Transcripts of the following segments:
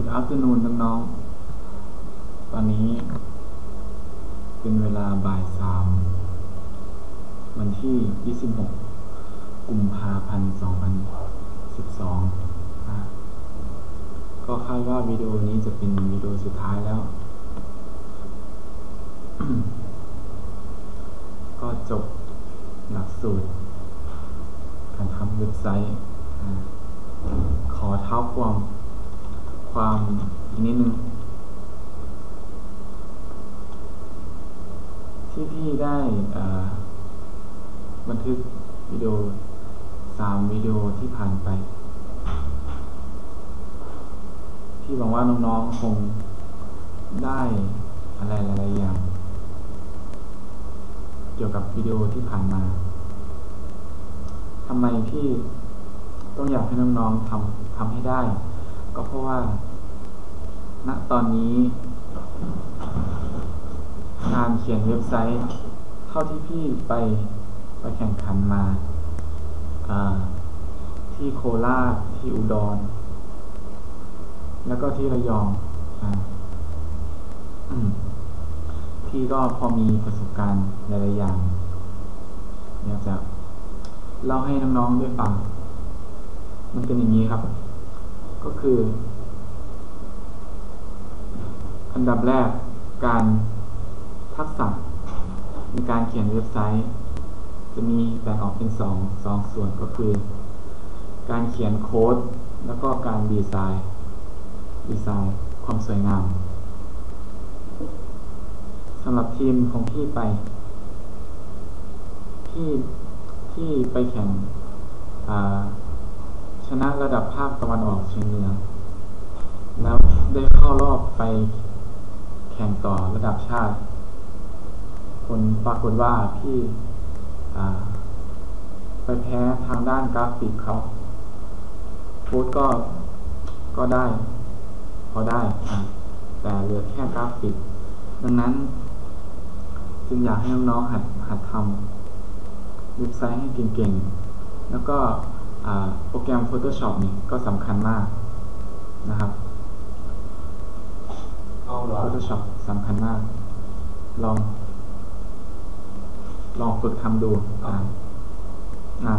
Good afternoon น้องๆ ตอนนี้ เป็นเวลาบ่ายสามวันที่ 26 กุมภาพันธ์ 2012อะก็คาดว่าวิดีโอนี้จะเป็นวิดีโอสุดท้ายแล้ว ก็จบหลักสูตร การทำเว็บไซต์ ขอเท้าความ ความอีกนิดนึงที่พี่ได้บันทึกวิดีโอสามวิดีโอที่ผ่านไปพี่หวังว่าน้องๆคงได้อะไรหลายๆอย่าง เกี่ยวกับวิดีโอที่ผ่านมาทำไมพี่ต้องอยากให้น้องๆทำทำให้ได้ ก็เพราะว่า ณตอนนี้การเขียนเว็บไซต์เท่าที่พี่ไปไปแข่งขันมา ที่โคราชที่อุดร แล้วก็ที่ระยองอพี่ก็พอมีประสบการณ์หลายๆอย่างอยากจะเล่าให้น้องๆด้วยฟัง มันเป็นอย่างนี้ครับ ก็คือ อันดับแรกการทักษะในการเขียนเว็บไซต์ จะมีแบ่งออกเป็นสองสองส่วนก็คือ การเขียนโค้ด แล้วก็การดีไซน์ ดีไซน์ความสวยงามสำหรับทีมของพี่ไป ที่ที่ไปแข่งชนะระดับภาคตะวันออกเฉียงเหนือแล้วได้เข้ารอบไป ข่งต่อระดับชาติ ผลปรากฏว่าพี่ไปแพ้ทางด้านกราฟิกเขาฟูดก็ก็ได้ พอได้ แต่เหลือแค่กราฟิก ดังนั้น จึงอยากให้น้องๆหัดหัดทำเว็บไซต์ให้เก่งๆ แล้วก็โปรแกรม Photoshop นี่ก็สำคัญมากนะครับ Photoshop สำคัญมาก ลอง ลองฝึกทำดูอ่าอ่า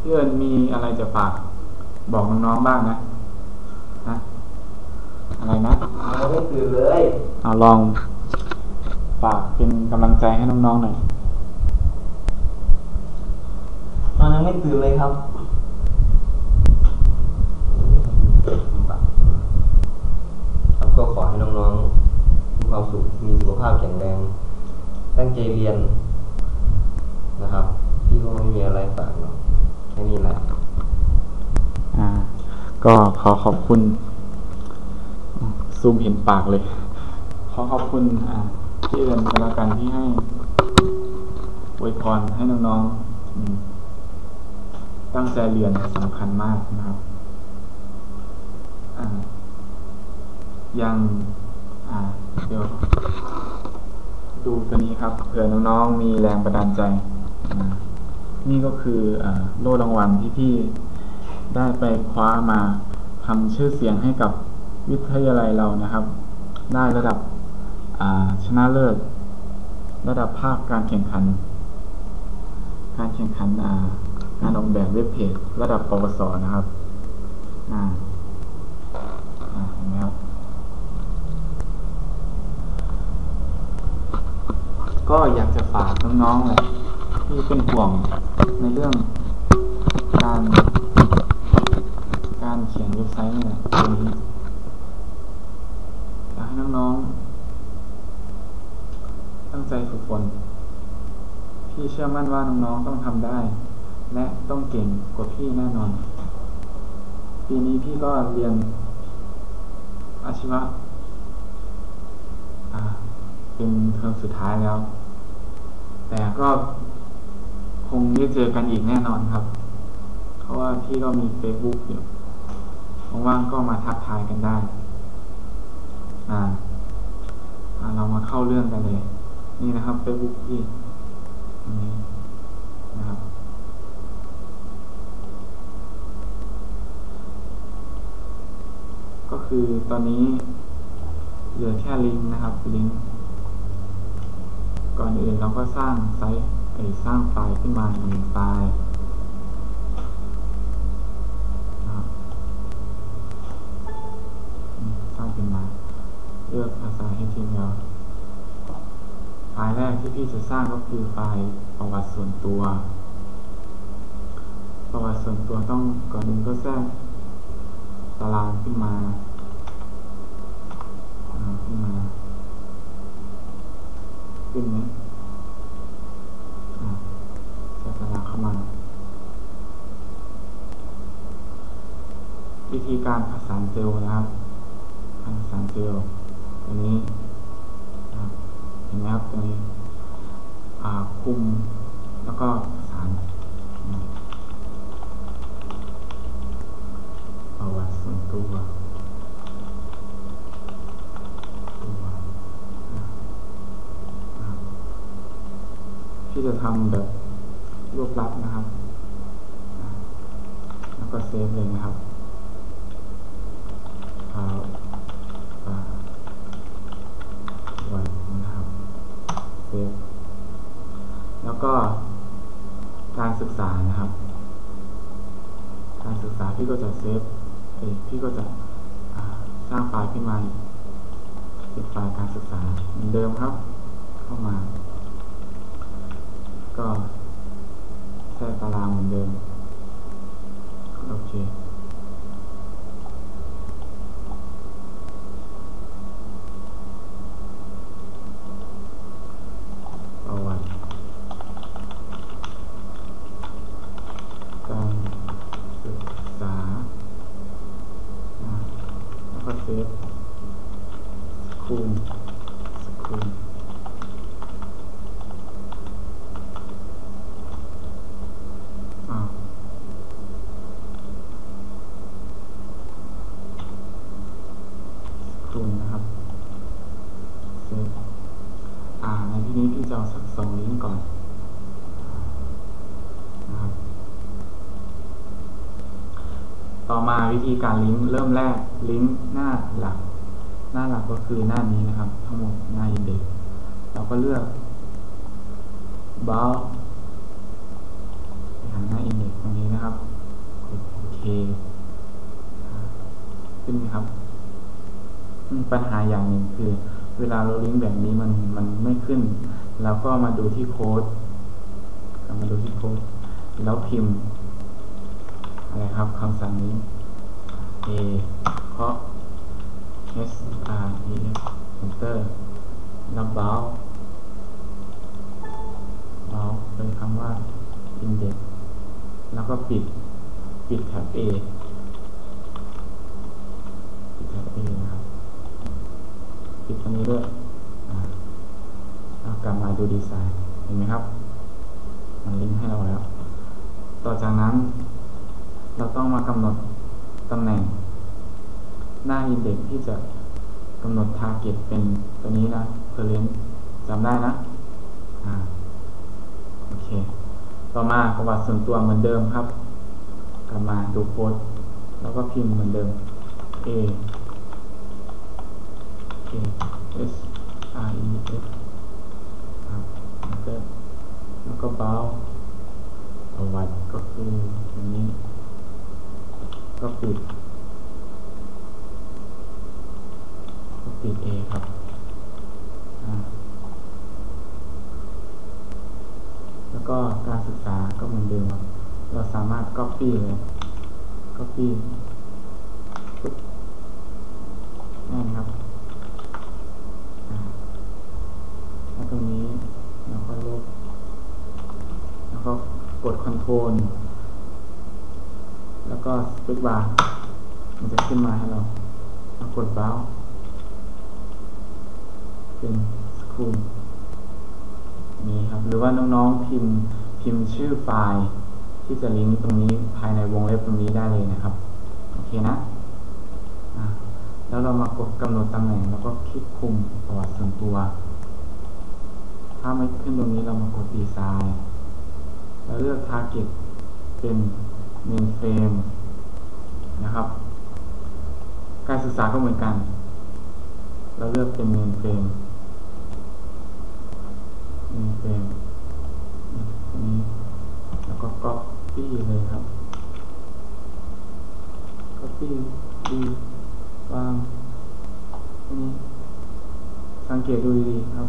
พี่เอิญมีอะไรจะฝากบอกน้องๆบ้างนะนะอะไรนะเราไม่ตื่นเลยเอาลองฝากเป็นกำลังใจให้น้องๆหน่อยตอนยังไม่ตื่นเลยครับครับ ก็ขอให้น้องๆมีความสุขมีสุขภาพแข็งแรง ตั้งใจเรียนนะครับ พี่ก็ไม่มีอะไรฝากเนาะแค่นี้แหละอ่า ก็ขอขอบคุณ ซูมเห็นปากเลย ขอขอบคุณอ่าที่เอิญกันล้วกันที่ให้อวยพรให้น้องๆตั้งใจเรียนสำคัญมากนะครับ อ่า ยังอ่าเดี๋ยวดูตัวนี้ครับเผื่อน้องๆมีแรงบันดาลใจ นี่ก็คืออโล่รางวัลที่พี่ได้ไปคว้ามาทำชื่อเสียงให้กับวิทยาลัยเรานะครับ ได้ระดับชนะเลิศ ระดับภาคการแข่งขัน การแข่งขันอ่างานออกแบบเว็บเพจระดับปวสนะครับ อ่า อ่าเห็นไหมครับ ก็อยากจะฝากน้องๆเลยที่เป็นห่วงในเรื่องการ การเขียนเว็บไซต์เนี่ยตรงนี้อยากให้น้องๆ ตั้งใจฝึกฝนพี่เชื่อมั่นว่าน้องๆต้องทำได้ และต้องเก่งกว่าพี่แน่นอน ปีนี้พี่ก็เรียนอาชีวะเป็นเทอมสุดท้ายแล้ว แต่ก็คงได้เจอกันอีกแน่นอนครับ เพราะว่าพี่ก็มี Facebook อยู่ว่างๆก็มาทักทายกันได้ อ่าเรามาเข้าเรื่องกันเลย นี่นะครับ Facebook พี่นนี้นะครับ ก็คือตอนนี้เหลือแค่ลิงก์นะครับลิงก์ ก่อนอื่นเราก็สร้างไซต์สร้างไฟล์ขึ้นมาหนึ่งไฟล์นะครับสร้างขึ้นมาเลือกภาษา HTML ไฟล์แรกที่พี่จะสร้างก็คือไฟล์ประวัติส่วนตัว ประวัติส่วนตัวต้องก่อนอื่นก็แทรกตารางขึ้นมาตารางขึ้นมา ขึ้นไหมอ่าแทรกตารางเข้ามา วิธี การผสานเซลล์นะครับการผสานเซลล์ตัวนี้นะครับเห็นไหมครับตัวนี้คุมแล้วก็ผสานประวัติส่วนตัวตัวที่จะทำแบบรวบลัดนะครับ แล้วก็เซฟเลยนะครับ พาปาวันนะครับ เซฟแล้วก็การศึกษานะครับ การศึกษาพี่ก็จะเซฟเอพี่ก็จะสร้างไฟล์ขึ้นมาเป็นไฟล์การศึกษาเหมือนเดิมครับ เข้ามา ก็แทรกตารางเหมือนเดิม โอเค ประวัติการศึกษานะแล้วก็เซฟสคูลสคูลอ้าวสคูลนะครับเซฟ อ่าในที่นี้ พี่งลิงก์ก่อนนะครับต่อมาวิธีการลิงก์เริ่มแรกลิงก์หน้าหลัก หน้าหลักก็คือหน้านี้นะครับ ทั้งหมดหน้าอินเด็กซ์เราก็เลือกบ o ลไปหาหน้าอินเด็กตรงนี้นะครับกดโอเคขึ้นไหมครับปัญหาอย่างหนึ่งคือ เวลาเราลิงก์แบบนี้มันมันไม่ขึ้น เราก็มาดูที่โค้ดมาดูที่โค้ดแล้วพิมพ์อะไรครับคำสั่งนี้ a เคาะ s r e s enter แล้ว bound bound เป็นคำว่า index แล้วก็ปิด ปิดแท็บ a ปิดแท็บ a นะครับ ปิดตรงนี้ด้วย กลับมาดูดีไซน์เห็นไหมครับ มันลิงก์ให้เราแล้ว ต่อจากนั้น เราต้องมากำหนดตำแหน่ง หน้าอินเด็กที่จะกำหนด target เป็นตัวนี้นะ parent จำได้นะอ่าโอเค ต่อมาประวัติส่วนตัวเหมือนเดิมครับ กลับมาดูโค้ดแล้วก็พิมพ์เหมือนเดิม a A S R E F แล้วก็แล้วก็ bound ประวัติก็คืออย่างนี้ ก็ปิด ก็ปิด A ครับแล้วก็การศึกษาก็เหมือนเดิมครับ เราสามารถ copy เลย copy ปึ๊บได้ไหมครับแล้วตรงนี้เราก็ลบ แล้วก็กด Ctrl แล้วก็ Space Bar มันจะขึ้นมาให้เราแล้วกด Browse เป็น School นี้ครับ หรือว่าน้องๆพิมพ์พิมพ์ชื่อไฟล์ที่จะลิงก์ตรงนี้ภายในวงเล็บตรงนี้ได้เลยนะครับ โอเคนะแล้วเรามากดกำหนดตำแหน่ง แล้วก็คลิกคุมประวัติส่วนตัว ถ้าไม่ขึ้นตรงนี้เรามากดดีไซน์ แล้วเลือก target เป็น main frame นะครับ การศึกษาก็เหมือนกัน เราเลือกเป็นเมนเฟรมเมนเฟรมนี้แล้วก็ copy เลยครับ copy ดีวางนี่สังเกตดูดีครับ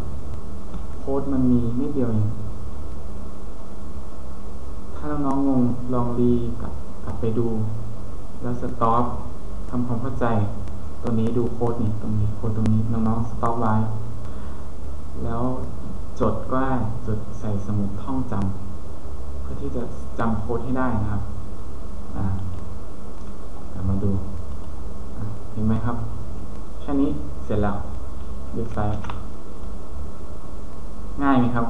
โค้ดมันมีนิดเดียวเอง ถ้าน้องๆงงลองรีกลับกลับไปดู แล้วสต็อปทำความเข้าใจ ตัวนี้ดูโค้ดนี่ตรงนี้โค้ดตรงนี้น้องๆสต็อปไว้ แล้วจดก็ได้จดใส่สมุดท่องจำเพื่อที่จะจำโค้ดให้ได้นะครับอ่ากลับมาดูเห็นไหมครับ แค่นี้เสร็จแล้วเว็บไซต์ง่ายไหมครับ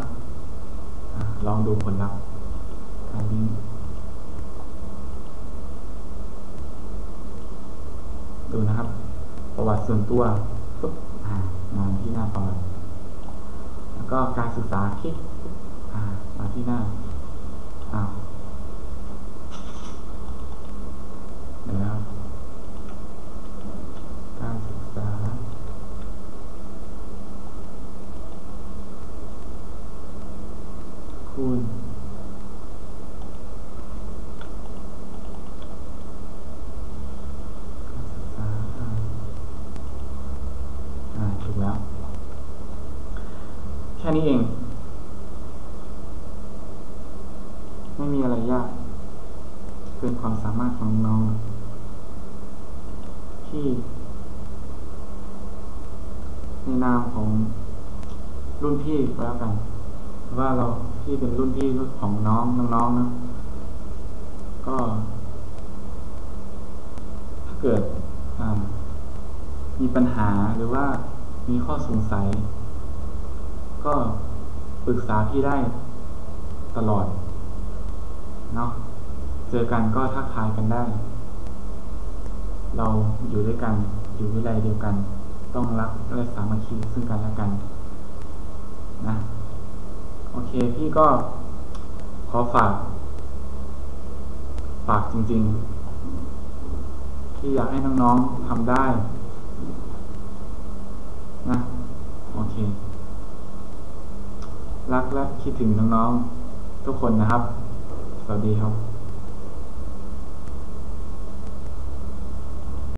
อลองดูผลลัพธ์ การลิงก์ดูนะครับ ประวัติส่วนตัวปุ๊บอ่ามาที่หน้าประวัติแล้วก็การศึกษาคิดอ่ามาที่หน้าอ้าวเดี๋ยวนะครับการศึกษา คูณการศึกษาอ่าอ่าถูก แล้ว แค่นี้เอง ไม่มีอะไรยากเกินความสามารถของน้อง ที่ในนามของรุ่นพี่ก็แล้วกัน ว่าเราที่เป็นรุ่นพี่รุ่นของน้องน้องๆนะก็ ถ้าเกิดมีปัญหาหรือว่า มีข้อสงสัย ก็ปรึกษาพี่ได้ตลอดเนาะเจอกันก็ทักทายกันได้ เราอยู่ด้วยกันอยู่วิไลเดียวกัน ต้องรักและสามัคคีซึ่งกันและกันนะโอเคพี่ก็ขอฝาก ฝากจริงๆ ที่อยากให้น้องๆทำได้ นะโอเค รักและคิดถึงน้องๆทุกคนนะครับ สวัสดีครับ